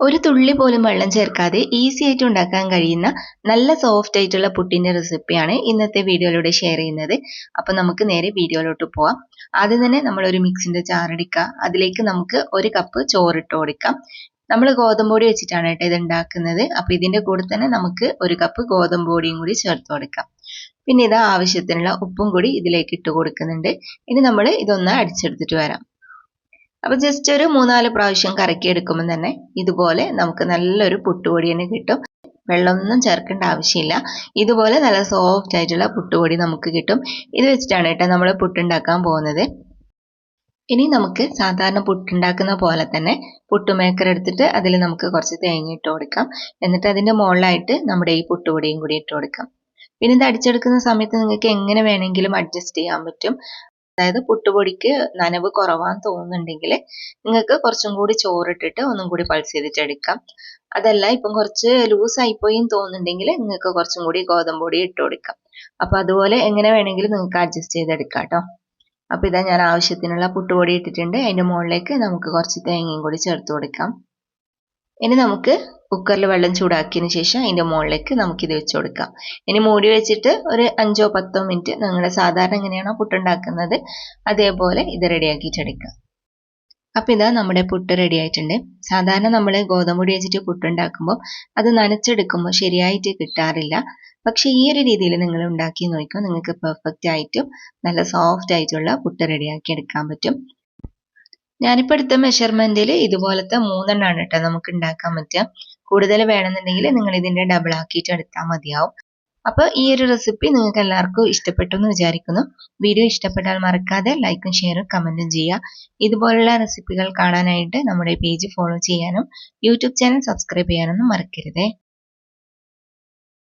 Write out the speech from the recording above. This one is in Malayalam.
ഒരു തുള്ളി പോലും വെള്ളം ചേർക്കാതെ ഈസി ആയിട്ട് ഉണ്ടാക്കാൻ കഴിയുന്ന നല്ല സോഫ്റ്റ് ആയിട്ടുള്ള പുട്ടിന്റെ റെസിപ്പിയാണ് ഇന്നത്തെ വീഡിയോയിലൂടെ ഷെയർ ചെയ്യുന്നത്. അപ്പൊ നമുക്ക് നേരെ വീഡിയോയിലോട്ട് പോവാം. ആദ്യം തന്നെ നമ്മൾ ഒരു മിക്സിന്റെ ചാറെടുക്കുക അതിലേക്ക് നമുക്ക് ഒരു കപ്പ് ചോറിട്ട് കൊടുക്കാം. നമ്മൾ ഗോതമ്പൊടി വെച്ചിട്ടാണ് കേട്ടോ ഇത് ഉണ്ടാക്കുന്നത്. അപ്പൊ ഇതിന്റെ കൂടെ തന്നെ നമുക്ക് ഒരു കപ്പ് ഗോതമ്പ് പൊടിയും കൂടി ചേർത്ത് കൊടുക്കാം. പിന്നെ ഇത് ആവശ്യത്തിനുള്ള ഉപ്പും കൂടി ഇതിലേക്ക് ഇട്ട് കൊടുക്കുന്നുണ്ട്. ഇനി നമ്മൾ ഇതൊന്ന് അടിച്ചെടുത്തിട്ട് വരാം. അപ്പൊ ജസ്റ്റ് ഒരു മൂന്നാൽ പ്രാവശ്യം കറക്കി എടുക്കുമ്പോൾ തന്നെ ഇതുപോലെ നമുക്ക് നല്ലൊരു പുട്ടുപൊടി തന്നെ കിട്ടും. വെള്ളമൊന്നും ചേർക്കേണ്ട ആവശ്യമില്ല. ഇതുപോലെ നല്ല സോഫ്റ്റ് ആയിട്ടുള്ള പുട്ടുപൊടി നമുക്ക് കിട്ടും. ഇത് വെച്ചിട്ടാണ് കേട്ടോ നമ്മൾ പുട്ടുണ്ടാക്കാൻ പോകുന്നത്. ഇനി നമുക്ക് സാധാരണ പുട്ടുണ്ടാക്കുന്ന പോലെ തന്നെ പുട്ടുമേക്കർ എടുത്തിട്ട് അതിൽ നമുക്ക് കുറച്ച് തേങ്ങ ഇട്ട് കൊടുക്കാം. എന്നിട്ട് അതിന്റെ മുകളിലായിട്ട് നമ്മുടെ ഈ പുട്ടുപൊടിയും കൂടി ഇട്ട് കൊടുക്കാം. പിന്നെ ഇത് അടിച്ചെടുക്കുന്ന സമയത്ത് നിങ്ങൾക്ക് എങ്ങനെ വേണമെങ്കിലും അഡ്ജസ്റ്റ് ചെയ്യാൻ പറ്റും. അതായത് പുട്ടുപൊടിക്ക് നനവ് കുറവാന്ന് തോന്നുന്നുണ്ടെങ്കിൽ നിങ്ങൾക്ക് കുറച്ചും കൂടി ചോറിട്ടിട്ട് ഒന്നും കൂടി പൾസ് ചെയ്തിട്ട് എടുക്കാം അതല്ല ഇപ്പം കുറച്ച് ലൂസ് എന്ന് തോന്നുന്നുണ്ടെങ്കിൽ നിങ്ങൾക്ക് കുറച്ചും കൂടി ഗോതമ്പ് പൊടി ഇട്ട് കൊടുക്കാം. അപ്പൊ അതുപോലെ എങ്ങനെ വേണമെങ്കിലും നിങ്ങൾക്ക് അഡ്ജസ്റ്റ് ചെയ്തെടുക്കാം കേട്ടോ അപ്പൊ ഇതാ ഞാൻ ആവശ്യത്തിനുള്ള പുട്ടുപൊടി ഇട്ടിട്ടുണ്ട്. അതിന്റെ മുകളിലേക്ക് നമുക്ക് കുറച്ച് തേങ്ങയും കൂടി ചേർത്ത് കൊടുക്കാം. ഇനി നമുക്ക് കുക്കറിൽ വെള്ളം ചൂടാക്കിയതിന് ശേഷം അതിന്റെ മുകളിലേക്ക് നമുക്ക് ഇത് വെച്ച് കൊടുക്കാം. ഇനി മൂടി വെച്ചിട്ട് ഒരു അഞ്ചോ പത്തോ മിനിറ്റ് നിങ്ങൾ സാധാരണ എങ്ങനെയാണോ പുട്ടുണ്ടാക്കുന്നത് അതേപോലെ ഇത് റെഡിയാക്കിയിട്ടെടുക്കാം അപ്പം ഇതാ നമ്മുടെ പുട്ട് റെഡി ആയിട്ടുണ്ട്. സാധാരണ നമ്മൾ ഗോതമ്പ് പൊടി വെച്ചിട്ട് പുട്ടുണ്ടാക്കുമ്പോൾ അത് നനച്ചെടുക്കുമ്പോൾ ശരിയായിട്ട് കിട്ടാറില്ല. പക്ഷെ ഈ ഒരു രീതിയിൽ നിങ്ങൾ ഉണ്ടാക്കി നോക്കുമ്പോൾ നിങ്ങൾക്ക് പെർഫെക്റ്റ് ആയിട്ടും നല്ല സോഫ്റ്റ് ആയിട്ടുള്ള പുട്ട് റെഡിയാക്കി എടുക്കാൻ പറ്റും. ഞാനിപ്പോൾ എടുത്ത മെഷർമെന്റിൽ ഇതുപോലത്തെ മൂന്നെണ്ണമാണ് കേട്ടോ നമുക്ക് ഉണ്ടാക്കാൻ പറ്റുക കൂടുതൽ വേണമെന്നുണ്ടെങ്കിൽ നിങ്ങൾ ഇതിന്റെ ഡബിൾ ആക്കിയിട്ട് എടുത്താൽ മതിയാവും. അപ്പോൾ ഈ ഒരു റെസിപ്പി നിങ്ങൾക്ക് എല്ലാവർക്കും ഇഷ്ടപ്പെട്ടു എന്ന് വിചാരിക്കുന്നു. വീഡിയോ ഇഷ്ടപ്പെട്ടാൽ മറക്കാതെ ലൈക്കും ഷെയറും കമന്റും ചെയ്യുക. ഇതുപോലുള്ള റെസിപ്പികൾ കാണാനായിട്ട് നമ്മുടെ പേജ് ഫോളോ ചെയ്യാനും യൂട്യൂബ് ചാനൽ സബ്സ്ക്രൈബ് ചെയ്യാനൊന്നും മറക്കരുതേ.